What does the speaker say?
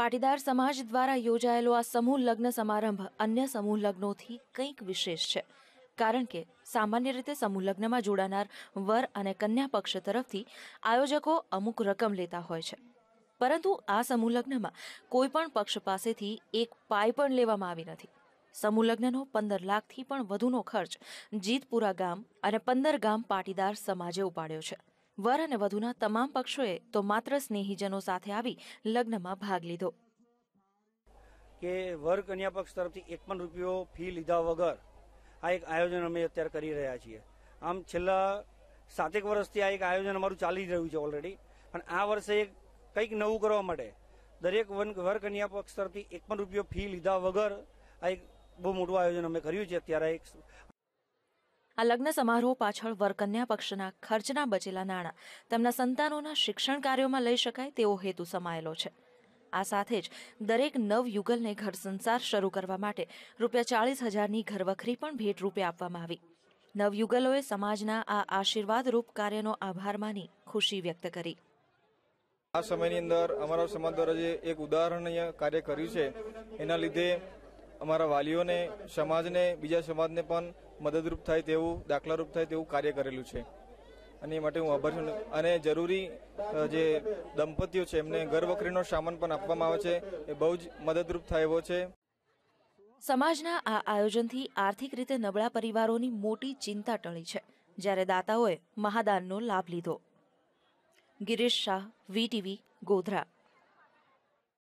પાટીદાર સમાજ દ્વારા યોજાયેલો આ સમૂહ લગ્ન સમારંભ અન્ય સમૂહ લગ્નોથી કંઈક વિશેષ છે. કારણ કે સામાન્ય રીતે સમૂહ લગ્નમાં જોડાનાર વર અને કન્યા પક્ષ તરફથી આયોજકો અમુક રકમ લેતા હોય છે. પરંતુ આ સમૂહ લગ્નમાં કોઈ પણ પક્ષ પાસેથી એક પાય પણ લેવામાં આવી નથી. સમૂહ લગ્નનો પંદર લાખથી પણ વધુનો ખર્ચ જીતપુરા ગામ અને પંદર ગામ પાટીદાર સમાજે ઉપાડ્યો છે. વર અને વધુના તમામ પક્ષોએ તો માત્ર સ્નેહીજનો સાથે આવી લગ્નમાં ભાગ લીધો. કે વર કન્યા પક્ષ તરફથી એક પણ રૂપિયો ફી લીધા વગર આ એક આયોજન અમે અત્યારે કરી રહ્યા છીએ. આમ છેલ્લા સાતેક વર્ષથી આ એક આયોજન અમારું ચાલી રહ્યું છે ઓલરેડી પણ આ વર્ષે કંઈક નવું કરવા માટે દરેક વન- વર કન્યા પક્ષ તરફથી એક પણ રૂપિયો ફી લીધા વગર આ એક બહુ મોટું આયોજન અમે કર્યું છે. અત્યારે એક આ લગ્ન સમારોહ પાછળ વરકન્યા પક્ષના ખર્ચના બચેલા નાણાં. તેમના સંતાનોના શિક્ષણ કાર્યોમાં લઈ શકાય તેવો હેતુ સમાયેલો છે. આ સાથે જ દરેક નવ યુગલને ઘર સંસાર શરૂ કરવા માટે રૂપિયા ચાળીસ હજારની ઘરવખરી પણ ભેટ રૂપે આપવામાં આવી. નવયુગલોએ સમાજના આ આશીર્વાદરૂપ કાર્યનો આભાર માની ખુશી વ્યક્ત કરી. આ સમયની અંદર અમારા સમાજ દ્વારા જે એક ઉદાહરણીય કાર્ય કર્યું છે, એના લીધે અમારા વાલીઓને, સમાજને, બીજા સમાજને પણ મદદરૂપ થાય તેવું, દાખલારૂપ થાય તેવું કાર્ય કરેલું છે. અને એ માટે હું આભાર છું. અને જરૂરી જે દંપતીઓ છે, એમને ઘર સામાન પણ આપવામાં આવે છે. એ બહુ જ મદદરૂપ થાય એવો છે. સમાજના આ આયોજનથી આર્થિક રીતે નબળા પરિવારોની મોટી ચિંતા ટળી છે, જ્યારે દાતાઓએ મહાદાનનો લાભ લીધો. ગિરીશ શાહ વીટીવી ગોધરા.